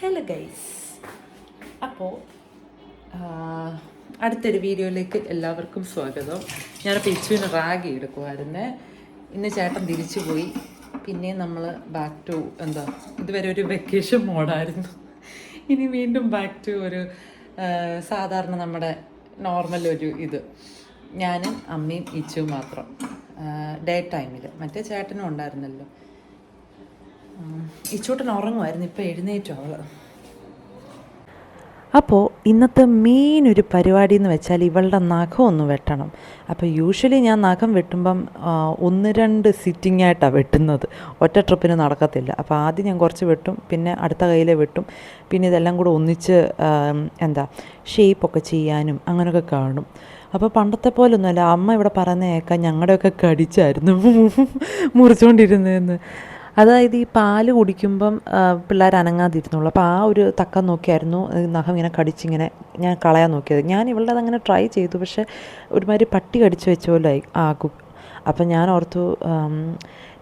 Hello guys അപ്പോൾ അടുത്തൊരു വീഡിയോയിലേക്ക് എല്ലാവർക്കും സ്വാഗതം. ഞാനിപ്പോൾ ഇച്ചുവിന് റാഗി എടുക്കുമായിരുന്നേ ഇന്ന് ചേട്ടൻ തിരിച്ചു പോയി. പിന്നെ നമ്മൾ ബാക്ക് ടു എന്താ ഇതുവരെ ഒരു വെക്കേഷൻ മോഡായിരുന്നു ഇനി വീണ്ടും ബാക്ക് ടു ഒരു സാധാരണ നമ്മുടെ നോർമൽ ഒരു ഇത്. ഞാനും അമ്മയും ഇച്ചു മാത്രം. ഡേ ടൈമിൽ മറ്റേ ചേട്ടനും ഉണ്ടായിരുന്നല്ലോ. ഇച്ചൂട്ടൻ ഉറങ്ങുമായിരുന്നു. ഇപ്പം എഴുന്നേറ്റു അവൾ. അപ്പോൾ ഇന്നത്തെ മെയിൻ ഒരു പരിപാടി എന്ന് വെച്ചാൽ ഇവളുടെ നഖം ഒന്ന് വെട്ടണം. അപ്പോൾ യൂഷ്വലി ഞാൻ നഖം വെട്ടുമ്പം ഒന്ന് രണ്ട് സിറ്റിംഗ് ആയിട്ടാണ് വെട്ടുന്നത്. ഒറ്റ ട്രിപ്പിന് നടക്കത്തില്ല. അപ്പോൾ ആദ്യം ഞാൻ കുറച്ച് വെട്ടും പിന്നെ അടുത്ത കയ്യിലെ വെട്ടും പിന്നെ ഇതെല്ലാം കൂടെ ഒന്നിച്ച് എന്താ ഷേപ്പൊക്കെ ചെയ്യാനും അങ്ങനെയൊക്കെ കാണും. അപ്പോൾ പണ്ടത്തെ പോലൊന്നുമല്ല. അമ്മ ഇവിടെ പറയുന്ന കേൾക്കാൻ ഞങ്ങളുടെയൊക്കെ കടിച്ചായിരുന്നു. മുറിച്ചുകൊണ്ടിരുന്നതെന്ന് അതായത് ഈ പാൽ കുടിക്കുമ്പം പിള്ളേർ അനങ്ങാതിരുന്നുള്ളൂ. അപ്പോൾ ആ ഒരു തക്കം നോക്കിയായിരുന്നു. നഖം ഇങ്ങനെ കടിച്ചിങ്ങനെ ഞാൻ കളയാൻ നോക്കിയത്. ഞാൻ ഇവളുടെ അതങ്ങനെ ട്രൈ ചെയ്തു. പക്ഷേ ഒരുമാതിരി പട്ടി കടിച്ച് വെച്ച പോലെ ആകും. അപ്പം ഞാൻ ഓർത്തു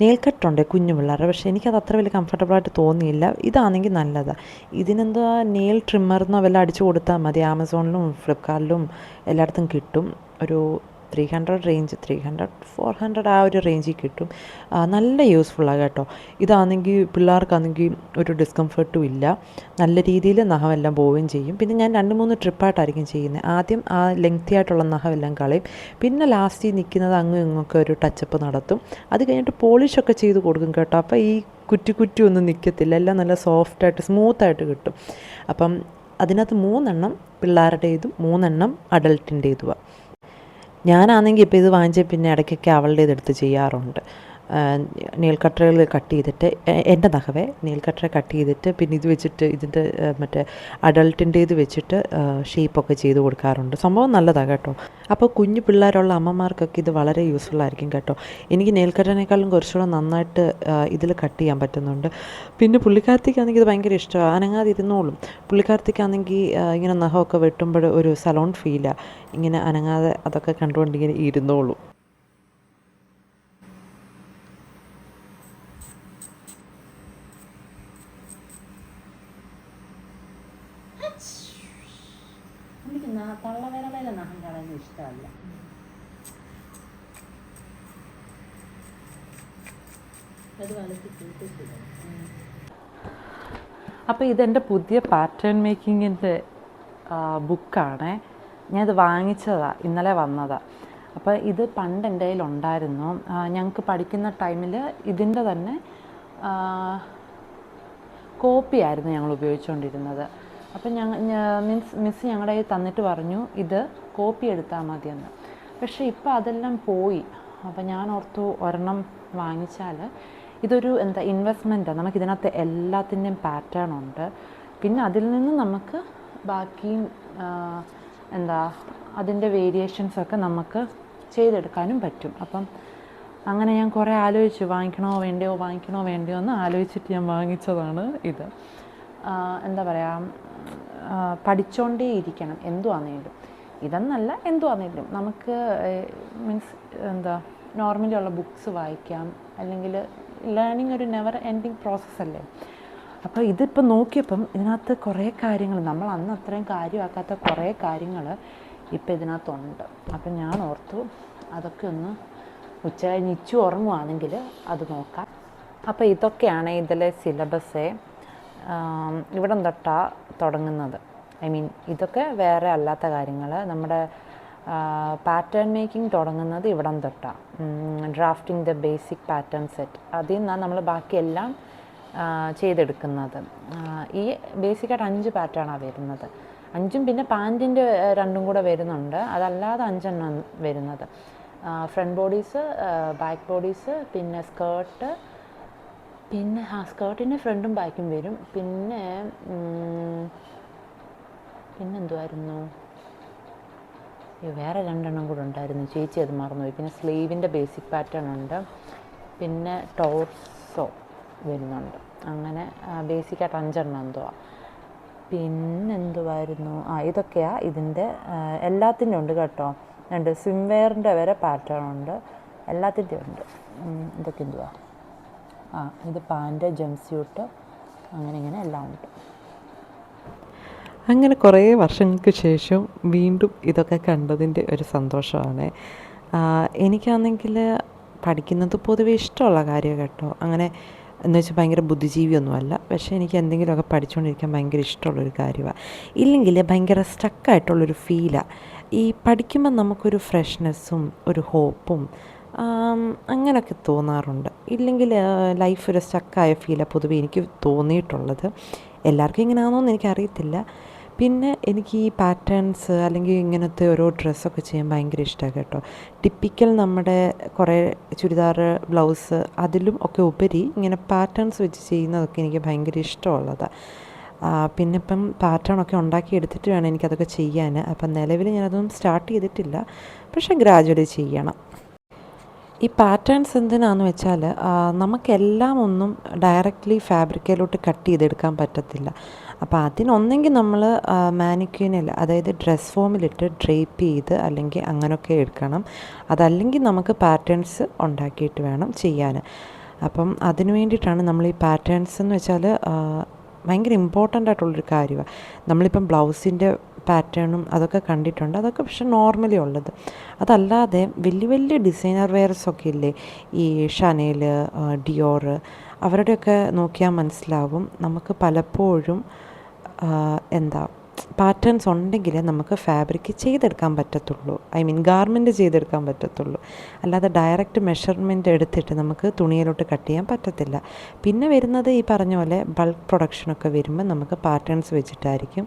നെയിൽ കട്ടുണ്ട് കുഞ്ഞു പിള്ളേരുടെ. പക്ഷേ എനിക്കത് അത്ര വലിയ കംഫർട്ടബിളായിട്ട് തോന്നിയില്ല. ഇതാണെങ്കിൽ നല്ലതാണ് ഇതിനെന്താ നെയിൽ ട്രിമ്മർ എന്നോ വല്ല അടിച്ചു കൊടുത്താൽ മതി. ആമസോണിലും ഫ്ലിപ്കാർട്ടിലും എല്ലായിടത്തും കിട്ടും. ഒരു three hundred range three hundred four hundred ആ ഒരു റേഞ്ചിൽ കിട്ടും. നല്ല യൂസ്ഫുള്ളാണ് കേട്ടോ. ഇതാണെങ്കിൽ പിള്ളേർക്കാണെങ്കിൽ ഒരു ഡിസ്കംഫർട്ടും ഇല്ല. നല്ല രീതിയിൽ നഖമെല്ലാം പോവുകയും ചെയ്യും. പിന്നെ ഞാൻ രണ്ട് മൂന്ന് ട്രിപ്പായിട്ടായിരിക്കും ചെയ്യുന്നത്. ആദ്യം ആ ലെങ്തി ആയിട്ടുള്ള നഖമെല്ലാം കളയും. പിന്നെ ലാസ്റ്റ് നിൽക്കുന്നത് അങ്ങും ഇങ്ങൊക്കെ ഒരു ടച്ചപ്പ് നടത്തും. അത് കഴിഞ്ഞിട്ട് പോളിഷൊക്കെ ചെയ്ത് കൊടുക്കും കേട്ടോ. അപ്പോൾ ഈ കുറ്റി കുറ്റി ഒന്നും നിൽക്കത്തില്ല എല്ലാം നല്ല സോഫ്റ്റായിട്ട് സ്മൂത്തായിട്ട് കിട്ടും. അപ്പം അതിനകത്ത് മൂന്നെണ്ണം പിള്ളേരുടേതും മൂന്നെണ്ണം അഡൾട്ടിന്റേതുമാണ് ഞാനാണെങ്കിൽ ഇപ്പോൾ ഇത് വാങ്ങിച്ച പിന്നെ ഇടയ്ക്കൊക്കെ അവളുടെ ഇതെടുത്ത് ചെയ്യാറുണ്ട്. നെയിൽ കട്ടറുകൾ കട്ട് ചെയ്തിട്ട് എന്റെ നഖവേ നെയിൽ കട്ടറെ കട്ട് ചെയ്തിട്ട് പിന്നെ ഇത് വെച്ചിട്ട് ഇതിന്റെ മറ്റേ അഡൾട്ടിന്റെ ഇത് വെച്ചിട്ട് ഷേപ്പൊക്കെ ചെയ്ത് കൊടുക്കാറുണ്ട്. സംഭവം നല്ലതാണ് കേട്ടോ. അപ്പോൾ കുഞ്ഞു പിള്ളേരുള്ള അമ്മമാർക്കൊക്കെ ഇത് വളരെ യൂസ്ഫുൾ ആയിരിക്കും കേട്ടോ. എനിക്ക് നെയിൽ കട്ടറിനേക്കാളും കുറച്ചുകൂടെ നന്നായിട്ട് ഇതിൽ കട്ട് ചെയ്യാൻ പറ്റുന്നുണ്ട്. പിന്നെ പുള്ളിക്കാരത്തേക്കാണെങ്കിൽ ഇത് ഭയങ്കര ഇഷ്ടമാണ്. അനങ്ങാതെ ഇരുന്നോളും. പുള്ളിക്കാരത്തേക്കാണെങ്കിൽ ഇങ്ങനെ നഖമൊക്കെ വെട്ടുമ്പോൾ ഒരു സലോൺ ഫീലാണ് ഇങ്ങനെ അനങ്ങാതെ അതൊക്കെ കണ്ടുകൊണ്ട് ഇങ്ങനെ ഇരുന്നോളും. എനിക്ക് വേറെ നഖം കളയുന്നത് ഇഷ്ടമല്ല. അത് ഇതെന്റെ കൂട്ടിട്ടില്ല അപ്പോൾ ഇതെന്റെ പുതിയ പാറ്റേൺ മേക്കിങ്ങിന്റെ ബുക്കാണ് ഇത് വാങ്ങിച്ചതാണ് ഇന്നലെ വന്നതാണ് അപ്പോൾ ഇത് പണ്ട് എന്റെ കയ്യിലുണ്ടായിരുന്നു. ഞങ്ങൾക്ക് പഠിക്കുന്ന ടൈമിൽ ഇതിന്റെ തന്നെ കോപ്പി ആയിരുന്നു ഞങ്ങൾ ഉപയോഗിച്ചുകൊണ്ടിരുന്നത് അപ്പം ഞങ്ങൾ മീൻസ് മിസ് ഞങ്ങളുടെ കയ്യിൽ തന്നിട്ട് പറഞ്ഞു ഇത് കോപ്പി എടുത്താൽ മതിയെന്ന്. പക്ഷേ ഇപ്പം അതെല്ലാം പോയി. അപ്പം ഞാൻ ഓർത്തു ഒരെണ്ണം വാങ്ങിച്ചാൽ ഇതൊരു എന്താ ഇൻവെസ്റ്റ്മെന്റാണ് നമുക്ക് ഇതിനകത്ത് എല്ലാത്തിന്റെയും പാറ്റേൺ ഉണ്ട്. പിന്നെ അതിൽ നിന്ന് നമുക്ക് ബാക്കിയും എന്താ അതിന്റെ വേരിയേഷൻസൊക്കെ നമുക്ക് ചെയ്തെടുക്കാനും പറ്റും. അപ്പം അങ്ങനെ ഞാൻ കുറേ ആലോചിച്ചു. വാങ്ങിക്കണോ വേണ്ടയോ വാങ്ങിക്കണോ വേണ്ടയോ എന്ന് ആലോചിച്ചിട്ട് ഞാൻ വാങ്ങിച്ചതാണ് ഇത്. എന്താ പറയുക പഠിച്ചുകൊണ്ടേ ഇരിക്കണം. എന്തുവാന്നേലും. ഇതെന്നല്ല എന്തുവാണെങ്കിലും നമുക്ക് മീൻസ് എന്താ നോർമലിയുള്ള ബുക്സ് വായിക്കാം. അല്ലെങ്കിൽ ലേണിംഗ് ഒരു നെവർ എൻഡിങ് പ്രോസസ്സല്ലേ. അപ്പോൾ ഇതിപ്പോൾ നോക്കിയപ്പം ഇതിനകത്ത് കുറേ കാര്യങ്ങൾ നമ്മൾ അന്ന് അത്രയും കാര്യമാക്കാത്ത കുറേ കാര്യങ്ങൾ ഇപ്പം ഇതിനകത്തുണ്ട്. അപ്പം ഞാൻ ഓർത്തു അതൊക്കെ ഒന്ന് ഉച്ച കഴിഞ്ഞ് ഇച്ചു ഉറങ്ങുവാണെങ്കിൽ അത് നോക്കാം. അപ്പോൾ ഇതൊക്കെയാണ് ഇതിലെ സിലബസ്. ഇവിടം തൊട്ടാ തുടങ്ങുന്നത്. ഐ മീൻ ഇതൊക്കെ വേറെ അല്ലാത്ത കാര്യങ്ങൾ നമ്മുടെ പാറ്റേൺ മേക്കിംഗ് തുടങ്ങുന്നത് ഇവിടം തൊട്ടാണ് drafting the basic pattern set അതിൽ നിന്നാണ് നമ്മൾ ബാക്കിയെല്ലാം ചെയ്തെടുക്കുന്നത്. ഈ ബേസിക്കായിട്ട് അഞ്ച് പാറ്റേണാണ് വരുന്നത്. അഞ്ചും പിന്നെ പാന്റിന്റെ രണ്ടും കൂടെ വരുന്നുണ്ട്. അതല്ലാതെ അഞ്ചെണ്ണം വരുന്നത്. ഫ്രണ്ട് ബോഡീസ് ബാക്ക് ബോഡീസ് പിന്നെ സ്കേർട്ട് പിന്നെ സ്കേർട്ടിന്റെ ഫ്രണ്ടും ബാക്കും വരും. പിന്നെ പിന്നെന്തുമായിരുന്നു വേറെ രണ്ടെണ്ണം കൂടെ ഉണ്ടായിരുന്നു. ചേച്ചി അത് മറന്നുപോയി. പിന്നെ സ്ലീവിന്റെ ബേസിക് പാറ്റേൺ ഉണ്ട്. പിന്നെ ടോർസോ വരുന്നുണ്ട്. അങ്ങനെ ബേസിക്കായിട്ട് അഞ്ചെണ്ണം എന്തുവാ പിന്നെന്തുമായിരുന്നു ആ ഇതൊക്കെയാണ് ഇതിന്റെ എല്ലാത്തിന്റെ ഉണ്ട് കേട്ടോ. ഉണ്ട് സ്വിംവെയറിന്റെ വരെ പാറ്റേൺ ഉണ്ട്. എല്ലാത്തിന്റെ ഉണ്ട്. ഇതൊക്കെ എന്തുവാ? ആ ഇത് പാന്റ് ജംപ് സ്യൂട്ട് അങ്ങനെ ഇങ്ങനെ എല്ലാം ഉണ്ട്. അങ്ങനെ കുറേ വർഷങ്ങൾക്ക് ശേഷം വീണ്ടും ഇതൊക്കെ കണ്ടതിന്റെ ഒരു സന്തോഷമാണ്. എനിക്കാണെങ്കിൽ പഠിക്കുന്നത് പൊതുവെ ഇഷ്ടമുള്ള കാര്യമാണ് കേട്ടോ. അങ്ങനെ എന്ന് വെച്ചാൽ ഭയങ്കര ബുദ്ധിജീവിയൊന്നുമല്ല. പക്ഷേ എനിക്ക് എന്തെങ്കിലുമൊക്കെ പഠിച്ചുകൊണ്ടിരിക്കാൻ ഭയങ്കര ഇഷ്ടമുള്ളൊരു കാര്യമാണ്. ഇല്ലെങ്കിൽ ഭയങ്കര സ്റ്റക്കായിട്ടുള്ളൊരു ഫീലാണ് ഈ പഠിക്കുമ്പോൾ നമുക്കൊരു ഫ്രഷ്നെസ്സും ഒരു ഹോപ്പും അങ്ങനെയൊക്കെ തോന്നാറുണ്ട്. ഇല്ലെങ്കിൽ ലൈഫ് ഒരു സ്റ്റക്കായ ഫീലാണ് പൊതുവെ എനിക്ക് തോന്നിയിട്ടുള്ളത്. എല്ലാവർക്കും ഇങ്ങനെയാണെന്നൊന്നും എനിക്കറിയത്തില്ല. പിന്നെ എനിക്ക് ഈ പാറ്റേൺസ് അല്ലെങ്കിൽ ഇങ്ങനത്തെ ഓരോ ഡ്രസ്സൊക്കെ ചെയ്യാൻ ഭയങ്കര ഇഷ്ടമാണ് കേട്ടോ. ടിപ്പിക്കൽ നമ്മുടെ കുറേ ചുരിദാർ ബ്ലൗസ് അതിലും ഒക്കെ ഉപരി ഇങ്ങനെ പാറ്റേൺസ് വെച്ച് ചെയ്യുന്നതൊക്കെ എനിക്ക് ഭയങ്കര ഇഷ്ടമുള്ളതാണ് പിന്നെ ഇപ്പം പാറ്റേൺ ഒക്കെ ഉണ്ടാക്കി എടുത്തിട്ട് വേണം എനിക്കതൊക്കെ ചെയ്യാൻ. അപ്പം നിലവിൽ ഞാനതൊന്നും സ്റ്റാർട്ട് ചെയ്തിട്ടില്ല. പക്ഷേ ഗ്രാജുവലി ചെയ്യണം. ഈ പാറ്റേൺസ് എന്തിനാന്ന് വെച്ചാൽ നമുക്കെല്ലാം ഒന്നും ഡയറക്റ്റ്ലി ഫാബ്രിക്കയിലോട്ട് കട്ട് ചെയ്തെടുക്കാൻ പറ്റത്തില്ല. അപ്പോൾ അതിനൊന്നെങ്കിൽ നമ്മൾ മാനിക്യൂനിൽ അതായത് ഡ്രസ് ഫോമിലിട്ട് ഡ്രേപ്പ് ചെയ്ത് അല്ലെങ്കിൽ അങ്ങനെയൊക്കെ എടുക്കണം. അതല്ലെങ്കിൽ നമുക്ക് പാറ്റേൺസ് ഉണ്ടാക്കിയിട്ട് വേണം ചെയ്യാൻ അപ്പം അതിന് വേണ്ടിയിട്ടാണ് നമ്മൾ ഈ പാറ്റേൺസ് എന്ന് വെച്ചാൽ ഭയങ്കര ഇമ്പോർട്ടന്റ് ആയിട്ടുള്ളൊരു കാര്യമാണ് നമ്മളിപ്പം ബ്ലൗസിന്റെ പാറ്റേണും അതൊക്കെ കണ്ടിട്ടുണ്ട്. അതൊക്കെ പക്ഷെ നോർമലി ഉള്ളത്. അതല്ലാതെ വലിയ വലിയ ഡിസൈനർ വെയർസൊക്കെ ഇല്ലേ? ഈ ഷനേൽ ഡിയോർ അവരുടെയൊക്കെ നോക്കിയാൽ മനസ്സിലാവും. നമുക്ക് പലപ്പോഴും എന്താ പാറ്റേൺസ് ഉണ്ടെങ്കിൽ നമുക്ക് ഫാബ്രിക് ചെയ്തെടുക്കാൻ പറ്റത്തുള്ളൂ. ഐ മീൻ ഗാർമെന്റ് ചെയ്തെടുക്കാൻ പറ്റത്തുള്ളൂ. അല്ലാതെ ഡയറക്റ്റ് മെഷർമെന്റ് എടുത്തിട്ട് നമുക്ക് തുണിയിലോട്ട് കട്ട് ചെയ്യാൻ പറ്റത്തില്ല. പിന്നെ വരുന്നത് ഈ പറഞ്ഞ പോലെ ബൾക്ക് പ്രൊഡക്ഷനൊക്കെ വരുമ്പോൾ നമുക്ക് പാറ്റേൺസ് വെച്ചിട്ടായിരിക്കും.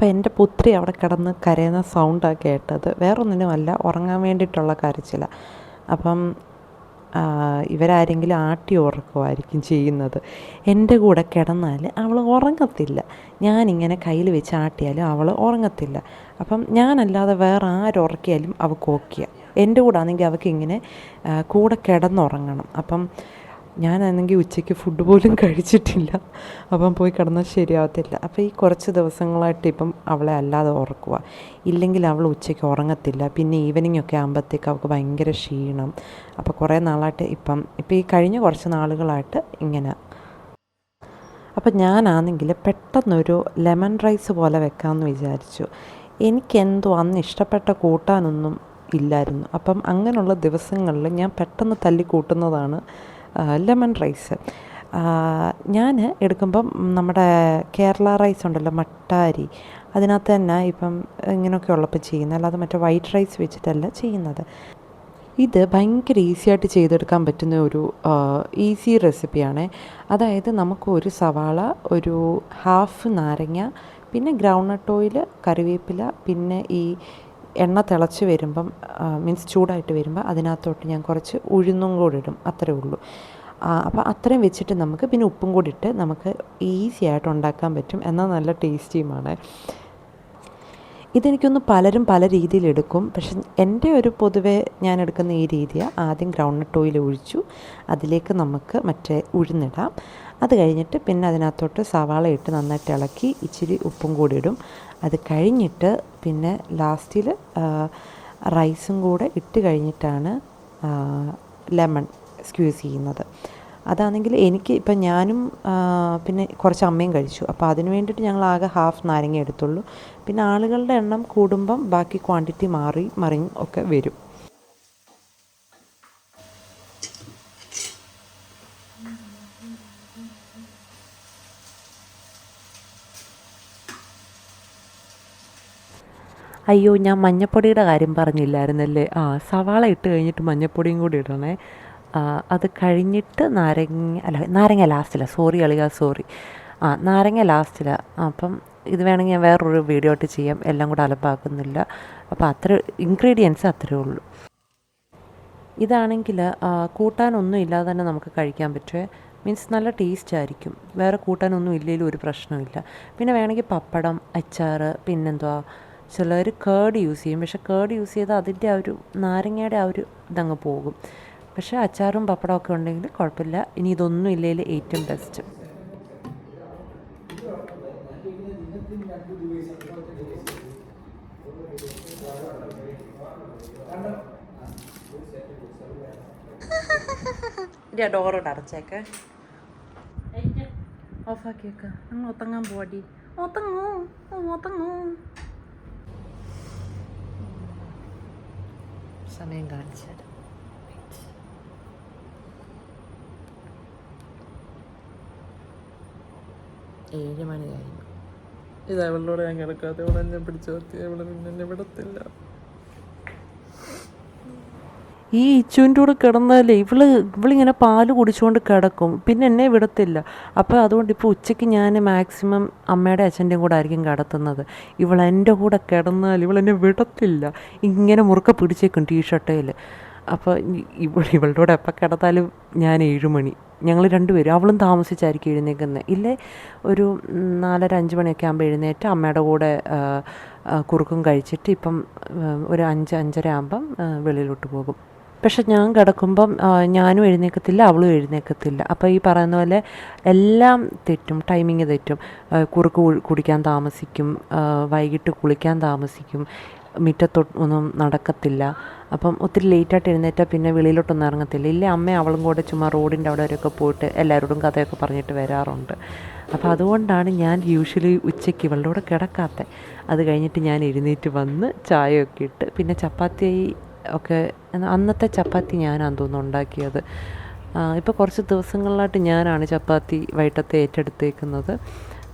അപ്പോൾ എന്റെ പുത്രി അവിടെ കിടന്ന് കരയുന്ന സൗണ്ടാണ് കേട്ടത്. വേറൊന്നിനുമല്ല ഉറങ്ങാൻ വേണ്ടിയിട്ടുള്ള കരച്ചില. അപ്പം ഇവരാരെങ്കിലും ആട്ടി ഉറക്കുമായിരിക്കും ചെയ്യുന്നത്. എന്റെ കൂടെ കിടന്നാൽ അവൾ ഉറങ്ങത്തില്ല. ഞാനിങ്ങനെ കയ്യിൽ വെച്ച് ആട്ടിയാലും അവൾ ഉറങ്ങത്തില്ല. അപ്പം ഞാനല്ലാതെ വേറെ ആരുറക്കിയാലും അവൾക്ക് ഓക്കിയ എന്റെ കൂടെ ആണെങ്കിൽ അവൾക്ക് ഇങ്ങനെ കൂടെ കിടന്നുറങ്ങണം. അപ്പം ഞാനാണെങ്കിൽ ഉച്ചയ്ക്ക് ഫുഡ് പോലും കഴിച്ചിട്ടില്ല. അപ്പം പോയി കിടന്നാൽ ശരിയാവത്തില്ല. അപ്പോൾ ഈ കുറച്ച് ദിവസങ്ങളായിട്ട് ഇപ്പം അവളെ അല്ലാതെ ഉറക്കുക ഇല്ലെങ്കിൽ അവൾ ഉച്ചയ്ക്ക് ഉറങ്ങത്തില്ല. പിന്നെ ഈവനിങ് ഒക്കെ ആകുമ്പോഴത്തേക്ക് അവൾക്ക് ഭയങ്കര ക്ഷീണം. അപ്പോൾ കുറേ നാളായിട്ട് ഇപ്പം ഇപ്പം ഈ കഴിഞ്ഞ കുറച്ച് നാളുകളായിട്ട് ഇങ്ങനെ. അപ്പം ഞാനാണെങ്കിൽ പെട്ടെന്നൊരു ലെമൺ റൈസ് പോലെ വെക്കാമെന്ന് വിചാരിച്ചു. എനിക്കെന്തോ അന്ന് ഇഷ്ടപ്പെട്ട കൂട്ടാനൊന്നും ഇല്ലായിരുന്നു. അപ്പം അങ്ങനെയുള്ള ദിവസങ്ങളിൽ ഞാൻ പെട്ടെന്ന് തല്ലി കൂട്ടുന്നതാണ് ലെമൺ റൈസ് ഞാൻ എടുക്കുമ്പം നമ്മുടെ കേരള റൈസ് ഉണ്ടല്ലോ മട്ടാരി. അതിനകത്ത് തന്നെ ഇപ്പം ഇങ്ങനെയൊക്കെ ഉള്ളപ്പോൾ ചെയ്യുന്നത് അല്ലാതെ മറ്റേ വൈറ്റ് റൈസ് വെച്ചിട്ടല്ല ചെയ്യുന്നത്. ഇത് ഭയങ്കര ഈസി ആയിട്ട് ചെയ്തെടുക്കാൻ പറ്റുന്ന ഒരു ഈസി റെസിപ്പിയാണ് അതായത് നമുക്ക് ഒരു സവാള ഒരു ഹാഫ് നാരങ്ങ പിന്നെ ഗ്രൗണ്ട് നട്ട് ഓയിൽ കറിവേപ്പില പിന്നെ ഈ എണ്ണ തിളച്ച് വരുമ്പം മീൻസ് ചൂടായിട്ട് വരുമ്പോൾ അതിനകത്തോട്ട് ഞാൻ കുറച്ച് ഉഴുന്നും കൂടി ഇടും. അത്രേ ഉള്ളൂ. അപ്പോൾ അത്രയും വെച്ചിട്ട് നമുക്ക് പിന്നെ ഉപ്പും കൂടി ഇട്ട് നമുക്ക് ഈസി ആയിട്ട് ഉണ്ടാക്കാൻ പറ്റും എന്നാൽ നല്ല ടേസ്റ്റിയുമാണ്. ഇതെനിക്കൊന്ന് പലരും പല രീതിയിൽ എടുക്കും. പക്ഷെ എന്റെ ഒരു പൊതുവേ ഞാൻ എടുക്കുന്ന ഈ രീതിയാണ് ആദ്യം ഗ്രൗണ്ട് ഓയിൽ ഒഴിച്ചു. അതിലേക്ക് നമുക്ക് മറ്റേ ഉഴുന്നിടാം. അത് കഴിഞ്ഞിട്ട് പിന്നെ അതിനകത്തോട്ട് സവാള ഇട്ട് നന്നായിട്ട് ഇളക്കി ഇച്ചിരി ഉപ്പും കൂടി ഇടും. അത് കഴിഞ്ഞിട്ട് പിന്നെ ലാസ്റ്റിൽ റൈസും കൂടെ ഇട്ട് കഴിഞ്ഞിട്ടാണ് ലെമൺ സ്ക്യൂസ് ചെയ്യുന്നത്. അതാണെങ്കിൽ എനിക്ക് ഇപ്പം ഞാനും പിന്നെ കുറച്ച് അമ്മയും കഴിച്ചു. അപ്പോൾ അതിന് വേണ്ടിയിട്ട് ഞങ്ങൾ ആകെ ഹാഫ് നാരങ്ങ എടുത്തുള്ളൂ. പിന്നെ ആളുകളുടെ എണ്ണം കൂടുമ്പം ബാക്കി ക്വാണ്ടിറ്റി മാറി മറിഞ്ഞ് ഒക്കെ വരും. അയ്യോ ഞാൻ മഞ്ഞപ്പൊടിയുടെ കാര്യം പറഞ്ഞില്ലായിരുന്നല്ലേ? ആ സവാള ഇട്ട് കഴിഞ്ഞിട്ട് മഞ്ഞപ്പൊടിയും കൂടി ഇടണേ. അത് കഴിഞ്ഞിട്ട് നാരങ്ങ അല്ല നാരങ്ങ ലാസ്റ്റിലാണ് സോറി അളിക സോറി ആ നാരങ്ങ ലാസ്റ്റിലാണ് അപ്പം ഇത് വേണമെങ്കിൽ ഞാൻ വേറൊരു വീഡിയോ ആയിട്ട് ചെയ്യാം. എല്ലാം കൂടെ അലപ്പാക്കുന്നില്ല അപ്പോൾ അത്ര ഇൻഗ്രീഡിയൻസ് അത്രേ ഉള്ളൂ. ഇതാണെങ്കിൽ കൂട്ടാനൊന്നും ഇല്ലാതെ തന്നെ നമുക്ക് കഴിക്കാൻ പറ്റുമേ മീൻസ് നല്ല ടേസ്റ്റ് ആയിരിക്കും. വേറെ കൂട്ടാനൊന്നും ഇല്ലെങ്കിലും ഒരു പ്രശ്നമില്ല പിന്നെ വേണമെങ്കിൽ പപ്പടം അച്ചാർ പിന്നെന്തുവാ? ചിലർ കേർഡ് യൂസ് ചെയ്യും. പക്ഷെ കേർഡ് യൂസ് ചെയ്താൽ അതിന്റെ ആ ഒരു നാരങ്ങയുടെ ആ ഒരു ഇതങ്ങ് പോകും. പക്ഷേ അച്ചാറും പപ്പടം ഒക്കെ ഉണ്ടെങ്കിൽ കുഴപ്പമില്ല. ഇനി ഇതൊന്നും ഇല്ലെങ്കിൽ ഏറ്റവും ബെസ്റ്റ് ഡോറോട് അടച്ചേക്ക്. ഓഫാക്കിയേക്ക് ഒത്തങ്ങാൻ പോവാടി. ഒത്തങ്ങൂ ഒത്തങ്ങൂ സമയം കാണിച്ചു ഏഴ് മണി കഴിഞ്ഞു. ഇത് അവളോട് ഞാൻ കിടക്കാതെ അവളെന്നെ പിടിച്ചു നിർത്തി അവളെ പിന്നെ എന്നെ വിടത്തില്ല. ഈ ഇച്ചുവിന്റെ കൂടെ കിടന്നാലേ ഇവൾ ഇവളിങ്ങനെ പാൽ കുടിച്ചുകൊണ്ട് കിടക്കും. പിന്നെ എന്നെ വിടത്തില്ല. അപ്പോൾ അതുകൊണ്ട് ഇപ്പോൾ ഉച്ചയ്ക്ക് ഞാൻ മാക്സിമം അമ്മയുടെ അച്ഛന്റെയും കൂടെ ആയിരിക്കും കിടത്തുന്നത്. ഇവൾ എന്റെ കൂടെ കിടന്നാൽ ഇവളെന്നെ വിടത്തില്ല. ഇങ്ങനെ മുറുക്ക പിടിച്ചേക്കും ടീഷർട്ടയിൽ അപ്പോൾ ഇവൾ ഇവളുടെ കൂടെ എപ്പോൾ കിടന്നാലും ഞാൻ ഏഴുമണി. ഞങ്ങൾ രണ്ടുപേരും അവളും താമസിച്ചായിരിക്കും എഴുന്നേക്കുന്നത് ഇല്ലേ? ഒരു നാലര അഞ്ച് മണിയൊക്കെ ആകുമ്പോൾ എഴുന്നേറ്റ് അമ്മയുടെ കൂടെ കുറുക്കും കഴിച്ചിട്ട് ഇപ്പം ഒരു അഞ്ച് അഞ്ചര ആകുമ്പം വെളിയിലോട്ട് പോകും. പക്ഷെ ഞാൻ കിടക്കുമ്പം ഞാനും എഴുന്നേക്കത്തില്ല അവളും എഴുന്നേക്കത്തില്ല. അപ്പോൾ ഈ പറയുന്ന പോലെ എല്ലാം തെറ്റും ടൈമിങ് തെറ്റും. കുറുക്ക് കുടിക്കാൻ താമസിക്കും വൈകിട്ട് കുളിക്കാൻ താമസിക്കും മുറ്റത്തൊട്ട് ഒന്നും നടക്കത്തില്ല. അപ്പം ഒത്തിരി ലേറ്റായിട്ട് എഴുന്നേറ്റാൽ പിന്നെ വെളിയിലോട്ടൊന്നും ഇറങ്ങത്തില്ല. ഇല്ല അമ്മ അവളും കൂടെ ചുമ്മാ റോഡിന്റെ അവിടെ വരെയൊക്കെ പോയിട്ട് എല്ലാവരോടും കഥയൊക്കെ പറഞ്ഞിട്ട് വരാറുണ്ട്. അപ്പോൾ അതുകൊണ്ടാണ് ഞാൻ യൂഷ്വലി ഉച്ചയ്ക്ക് ഇവളുടെ കൂടെ കിടക്കാത്തത് അത് കഴിഞ്ഞിട്ട് ഞാൻ എഴുന്നേറ്റ് വന്ന് ചായയൊക്കെ ഇട്ട് പിന്നെ ചപ്പാത്തി ഒക്കെ അന്നത്തെ ചപ്പാത്തി ഞാനാന്ന് തോന്നുന്നു ഉണ്ടാക്കിയത്. ഇപ്പോൾ കുറച്ച് ദിവസങ്ങളിലായിട്ട് ഞാനാണ് ചപ്പാത്തി വൈകിട്ടത്തെ ഏറ്റെടുത്തേക്കുന്നത്.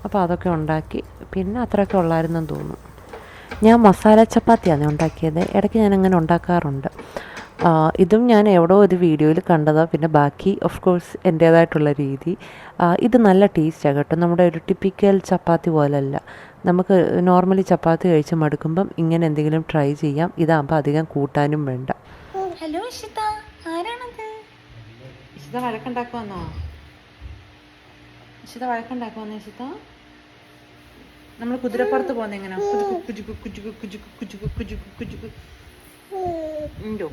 അപ്പോൾ അതൊക്കെ ഉണ്ടാക്കി പിന്നെ അത്രയൊക്കെ ഉള്ളായിരുന്നെന്ന് തോന്നുന്നു. ഞാൻ മസാല ചപ്പാത്തിയാണ് ഉണ്ടാക്കിയത്. ഇടയ്ക്ക് ഞാൻ അങ്ങനെ ഉണ്ടാക്കാറുണ്ട്. ഇതും ഞാൻ എവിടോ ഒരു വീഡിയോയിൽ കണ്ടതാണ് പിന്നെ ബാക്കി ഓഫ് കോഴ്സ് എന്റേതായിട്ടുള്ള രീതി. ഇത് നല്ല ടേസ്റ്റാണ് കേട്ടോ. നമ്മുടെ ഒരു ടിപ്പിക്കൽ ചപ്പാത്തി പോലല്ല. നമുക്ക് നോർമലി ചപ്പാത്തി കഴിച്ച് മടുക്കുമ്പം ഇങ്ങനെ എന്തെങ്കിലും ട്രൈ ചെയ്യാം. ഇതാകുമ്പോൾ അധികം കൂട്ടാനും വേണ്ട. ഹലോ ഇഷിത ആരാണത്? ഇഷിത വഴക്കുണ്ടാക്കുവാന്നോ? ഇഷിത വഴക്കുണ്ടാക്കുവാന്നോ ഇഷിത നമ്മൾ കുതിരപ്പുറത്ത് പോകുന്ന എങ്ങനെ കുജുക്കു കുജുക്കു കുജുക്കു കുജുക്കു കുജുക്കു കുജുക്കു കുജുകു ഉണ്ടോ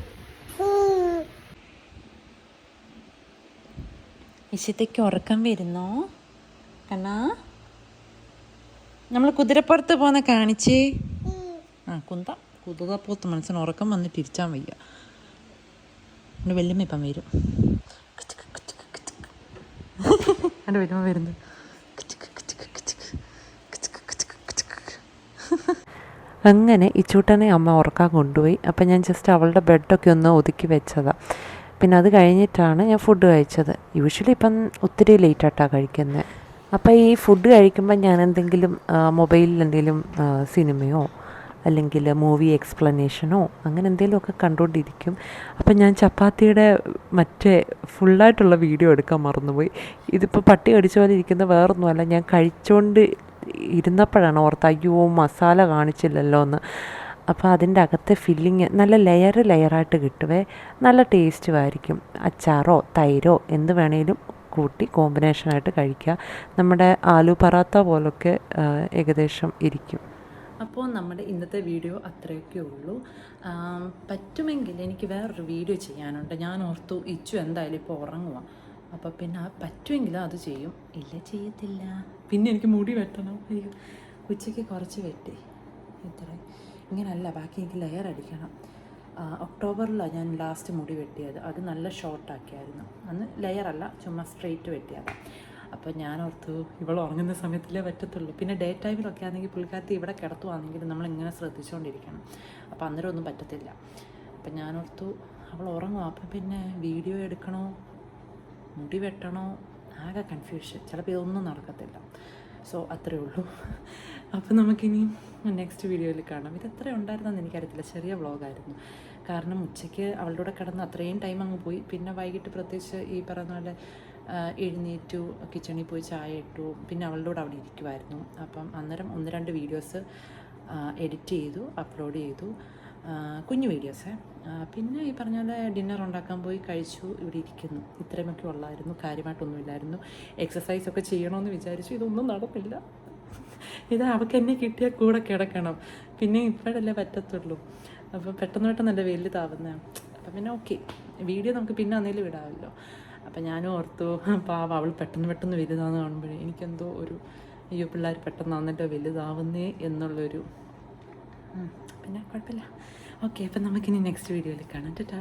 ഇഷിതയ്ക്ക് ഉറക്കം വരുന്നോ. കണ്ണാ. നമ്മൾ കുതിരപ്പുറത്ത് പോകുന്ന കാണിച്ചേ. ആ കുന്ത. കുതിരപ്പുറത്ത് മനസ്സിന് ഉറക്കം വന്നിട്ട് ഇരിച്ചാൻ വയ്യ. എന്റെ വെല്ലുമ്മ ഇപ്പം വരും. എന്റെ വെല്ലുമ വരുന്നത് അങ്ങനെ ഇച്ചൂട്ടനെ അമ്മ ഉറക്കാൻ കൊണ്ടുപോയി. അപ്പം ഞാൻ ജസ്റ്റ് അവളുടെ ബെഡൊക്കെ ഒന്ന് ഒതുക്കി വെച്ചതാണ് പിന്നെ അത് കഴിഞ്ഞിട്ടാണ് ഞാൻ ഫുഡ് കഴിച്ചത്. യൂഷ്വലി ഇപ്പം ഒത്തിരി ലേറ്റായിട്ടാണ് കഴിക്കുന്നത് അപ്പോൾ ഈ ഫുഡ് കഴിക്കുമ്പോൾ ഞാൻ എന്തെങ്കിലും മൊബൈലിൽ എന്തെങ്കിലും സിനിമയോ അല്ലെങ്കിൽ മൂവി എക്സ്പ്ലനേഷനോ അങ്ങനെ എന്തെങ്കിലുമൊക്കെ കണ്ടുകൊണ്ടിരിക്കും. അപ്പം ഞാൻ ചപ്പാത്തിയുടെ മറ്റേ ഫുള്ളായിട്ടുള്ള വീഡിയോ എടുക്കാൻ മറന്നുപോയി. ഇതിപ്പോൾ പട്ടി കടിച്ച പോലെ ഇരിക്കുന്ന വേറൊന്നുമല്ല. ഞാൻ കഴിച്ചുകൊണ്ട് ഇരുന്നപ്പോഴാണ് ഓർത്ത് അയ്യോ മസാല കാണിച്ചില്ലല്ലോ എന്ന് അപ്പോൾ അതിന്റെ അകത്തെ ഫില്ലിങ് നല്ല ലെയർ ലെയറായിട്ട് കിട്ടുവേ. നല്ല ടേസ്റ്റും ആയിരിക്കും അച്ചാറോ തൈരോ എന്ത് വേണേലും കൂട്ടി കോമ്പിനേഷനായിട്ട് കഴിക്കുക. നമ്മുടെ ആലു പറാത്ത പോലൊക്കെ ഏകദേശം ഇരിക്കും. അപ്പോൾ നമ്മുടെ ഇന്നത്തെ വീഡിയോ അത്രയൊക്കെ ഉള്ളൂ. പറ്റുമെങ്കിൽ എനിക്ക് വേറൊരു വീഡിയോ ചെയ്യാനുണ്ട്. ഞാൻ ഓർത്തു ഇച്ചു എന്തായാലും ഇപ്പോൾ ഉറങ്ങുക അപ്പോൾ പിന്നെ പറ്റുമെങ്കിലും പറ്റുമെങ്കിൽ അത് ചെയ്യും. ഇല്ല ചെയ്യത്തില്ല. പിന്നെ എനിക്ക് മുടി വെട്ടണം. അയ്യോ. ഉച്ചയ്ക്ക് കുറച്ച് വെട്ടി. ഇത്ര ഇങ്ങനല്ല ബാക്കി എനിക്ക് ലെയർ അടിക്കണം. ഒക്ടോബറിലാണ് ഞാൻ ലാസ്റ്റ് മുടി വെട്ടിയത്. അത് നല്ല ഷോർട്ടാക്കിയായിരുന്നു അന്ന് ലെയറല്ല ചുമ്മാ സ്ട്രെയിറ്റ് വെട്ടിയതാണ് അപ്പോൾ ഞാൻ ഓർത്തു ഇവൾ ഉറങ്ങുന്ന സമയത്തിലേ പറ്റത്തുള്ളൂ. പിന്നെ ഡേ ടൈമിലൊക്കെ ആണെങ്കിൽ പുള്ളിക്കാരത്തി ഇവിടെ കിടത്തുവാണെങ്കിൽ നമ്മളിങ്ങനെ ശ്രദ്ധിച്ചുകൊണ്ടിരിക്കണം അപ്പോൾ അന്നേരം ഒന്നും പറ്റത്തില്ല. അപ്പം ഞാൻ ഓർത്തു അവൾ ഉറങ്ങും. അപ്പം പിന്നെ വീഡിയോ എടുക്കണോ? മുടി വെട്ടണോ? ആകെ കൺഫ്യൂഷൻ ചിലപ്പോൾ ഇതൊന്നും നടക്കത്തില്ല. സോ അത്രേ ഉള്ളൂ. അപ്പോൾ നമുക്കിനി നെക്സ്റ്റ് വീഡിയോയിൽ കാണാം. ഇത് എത്ര ഉണ്ടായിരുന്നെന്ന് എനിക്കറിയത്തില്ല. ചെറിയ വ്ളോഗായിരുന്നു. കാരണം ഉച്ചയ്ക്ക് അവളുടെ കൂടെ കിടന്ന് അത്രയും ടൈം അങ്ങ് പോയി. പിന്നെ വൈകിട്ട് പ്രത്യേകിച്ച് ഈ പറയുന്ന പോലെ എഴുന്നേറ്റു കിച്ചണിൽ പോയി ചായ ഇട്ടു. പിന്നെ അവളുടെ കൂടെ അവിടെ ഇരിക്കുമായിരുന്നു അപ്പം അന്നേരം ഒന്ന് രണ്ട് വീഡിയോസ് എഡിറ്റ് ചെയ്തു അപ്ലോഡ് ചെയ്തു. കുഞ്ഞു വീഡിയോസ് പിന്നെ ഈ പറഞ്ഞ പോലെ ഡിന്നർ ഉണ്ടാക്കാൻ പോയി കഴിച്ചു. ഇവിടെ ഇരിക്കുന്നു. ഇത്രയുമൊക്കെ ഉള്ളായിരുന്നു. കാര്യമായിട്ടൊന്നുമില്ലായിരുന്നു. എക്സസൈസ് ഒക്കെ ചെയ്യണമെന്ന് വിചാരിച്ചു. ഇതൊന്നും നടന്നില്ല. ഇത് അവൾക്ക് എന്നെ കിട്ടിയാൽ കൂടെ കിടക്കണം. പിന്നെ ഇപ്പോഴല്ലേ പറ്റത്തുള്ളൂ. അപ്പോൾ പെട്ടെന്ന് പെട്ടെന്ന് എന്റെ വലുതാവുന്നത് അപ്പം പിന്നെ ഓക്കെ വീഡിയോ നമുക്ക് പിന്നെ അന്നേലും ഇടാമല്ലോ. അപ്പം ഞാനും ഓർത്തു പാവ അവൾ പെട്ടെന്ന് പെട്ടെന്ന് വലുതാന്ന് കാണുമ്പോഴേ എനിക്കെന്തോ ഒരു അയ്യോ പിള്ളേർ പെട്ടെന്ന് വന്നിട്ട് വലുതാവുന്നേ എന്നുള്ളൊരു പിന്നെ കുഴപ്പമില്ല. ഓക്കെ അപ്പം നമുക്കിനി നെക്സ്റ്റ് വീഡിയോയിൽ കാണാം. ടാ